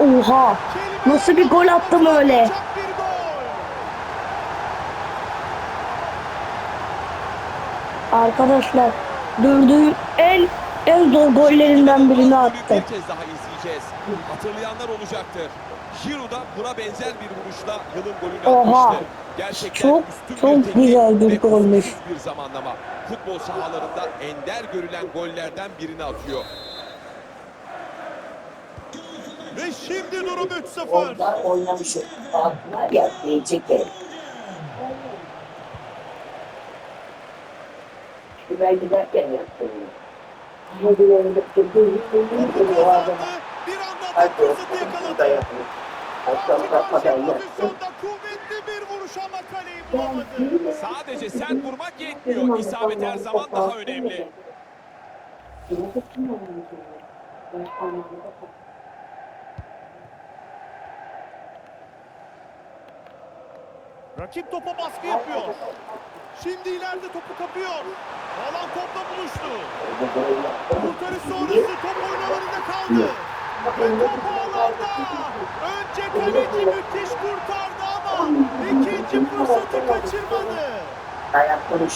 Oha. Nasıl bir gol attım öyle? Arkadaşlar gördüğüm en en zor gollerinden birini attı. Bir kez daha izleyeceğiz. Hatırlayanlar olacaktır. Giroud da buna benzer bir vuruşla yılın golünü Oha. atmıştı. Gerçekten Çok, çok güzel bir golmüş. bir zamanlama. Futbol sahalarında ender görülen gollerden birini atıyor. Ve şimdi durum 3-0. Onlar oynamış. Baktılar ya diyecek el. Ben giderken yaptım. Hadi kazandı. Bir anda fırsatı yakaladı. Akşam kapmadan yaptım. pozisyonda kuvvetli bir vuruş ama kaleyi bulamadı. Sadece sert vurmak yetmiyor. İsabet her zaman daha önemli. Rakip topa baskı yapıyor. Şimdi ileride topu kapıyor. Alan topla buluştu. Kurtarış sonrası top oynalarında kaldı. Ve top ağlarda. Önce kaleci müthiş kurtardı ama ikinci fırsatı kaçırmadı. Mü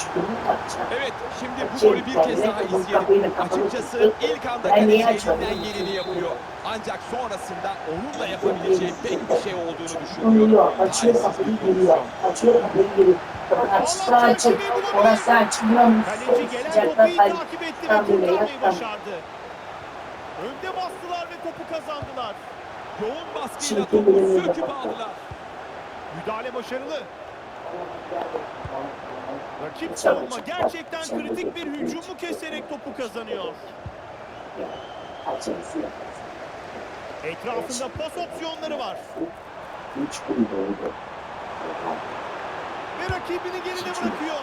yapacağım? Evet, şimdi bu golü bir kez daha izleyelim. Açıkçası ilk anda kaleci elinden geleni yapıyor. Ancak sonrasında onunla yapabileceği pek bir şey olduğunu düşünmüyorum. Geliyor, açıyor kapıyı pozisyon. Açıyor kapıyı geliyor. Açsa açık, orası açılıyor. Kaleci gelen topu takip etti ve kurtarmayı başardı. Önde bastılar ve topu kazandılar. Yoğun baskıyla topu söküp aldılar. Müdahale başarılı. Rakip savunma gerçekten kritik bir hücumu keserek topu kazanıyor. Etrafında pas opsiyonları var. Ve rakibini geride bırakıyor.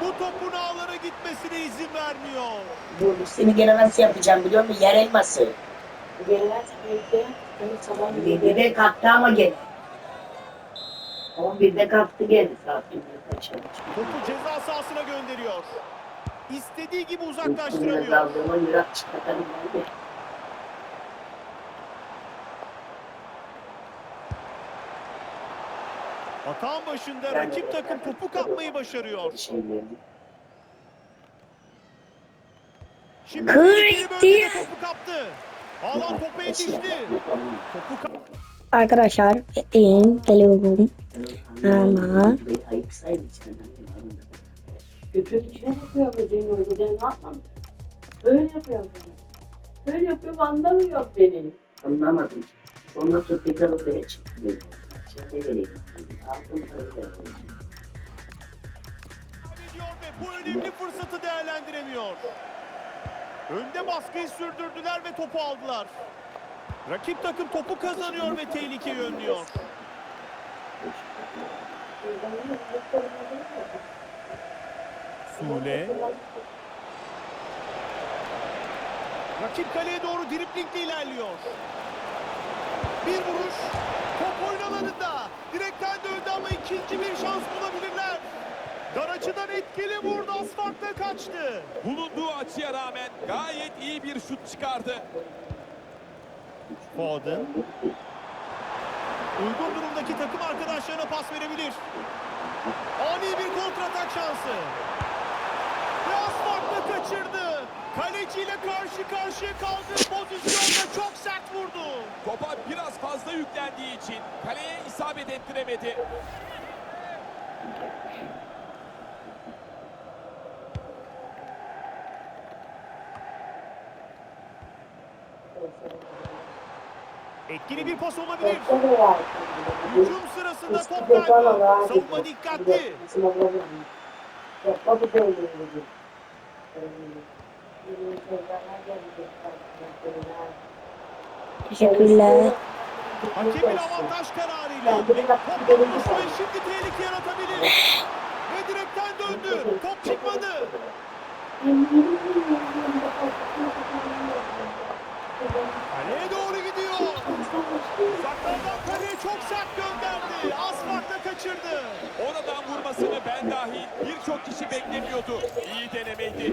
Bu topun ağlara gitmesine izin vermiyor. Bu seni gene nasıl yapacağım biliyor musun? Yer elması. Geriler birlikte beni sabah 7'de kalktı ama gene. 11'de kalktı gene saat 11'de çalışıyor. Topu ceza sahasına gönderiyor. İstediği gibi uzaklaştıramıyor. daldırma yırak çıkartalım hadi. Atağın başında rakip takım topu kapmayı başarıyor. Şeyleri. Şimdi Kırk tehlikeli bölgede değil. topu kaptı. Alan topa yetişti. Topu kap Arkadaşlar bekleyin geliyorum. Ama Ayıp saydı içinden. Götür içine yapıyor. Böyle yapıyor beni. Böyle yapıyor beni. Anlamadım. Sonra tekrar oraya çıktı. Şimdi vereyim. Bu önemli fırsatı değerlendiremiyor. Önde baskıyı sürdürdüler ve topu aldılar. Rakip takım topu kazanıyor ve tehlikeyi önlüyor. Sule. Rakip kaleye doğru driplingle ilerliyor. Bir vuruş. Top oynalarında. Direkten döndü ama ikinci bir şans bulabilirler. Dar açıdan etkili vurdu. Az farkla kaçtı. Bulunduğu açıya rağmen gayet iyi bir şut çıkardı. Foden. Uygun durumdaki takım arkadaşlarına pas verebilir. Ani bir kontratak şansı. Farkla kaçırdı. Kaleciyle karşı karşıya kaldığı pozisyonda çok sert vurdu. Topa biraz fazla yüklendiği için kaleye isabet ettiremedi. Etkili bir pas olabilir. Hücum sırasında top kaybı. Savunma dikkatli. Teşekkürler. Hakemin avantaj kararıyla. Top bulmuş ve şimdi tehlike yaratabilir. Ve direkten döndü. Top çıkmadı. Uzaklardan kaleye çok sert gönderdi. Az farkla kaçırdı. Oradan vurmasını ben dahil birçok kişi beklemiyordu. İyi denemeydi.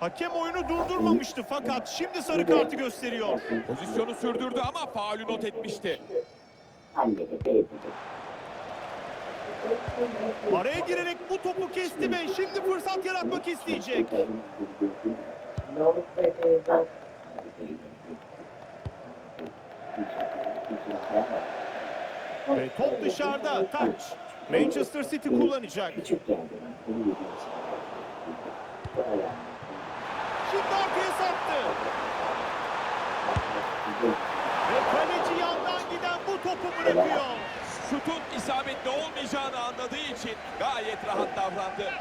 Hakem oyunu durdurmamıştı fakat şimdi sarı kartı gösteriyor. Pozisyonu sürdürdü ama faulü not etmişti. Araya girerek bu topu kesti ve şimdi fırsat yaratmak isteyecek. Ne olup da teyzen? Ve top dışarıda. Taç. Manchester City kullanacak. Şimdi arkaya sattı. Ve kaleci yandan giden bu topu bırakıyor. Şutun isabetli olmayacağını anladığı için gayet rahat davrandı.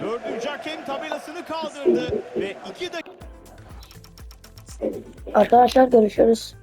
Dördüncü hakem tabelasını kaldırdı ve iki dakika. Arkadaşlar görüşürüz.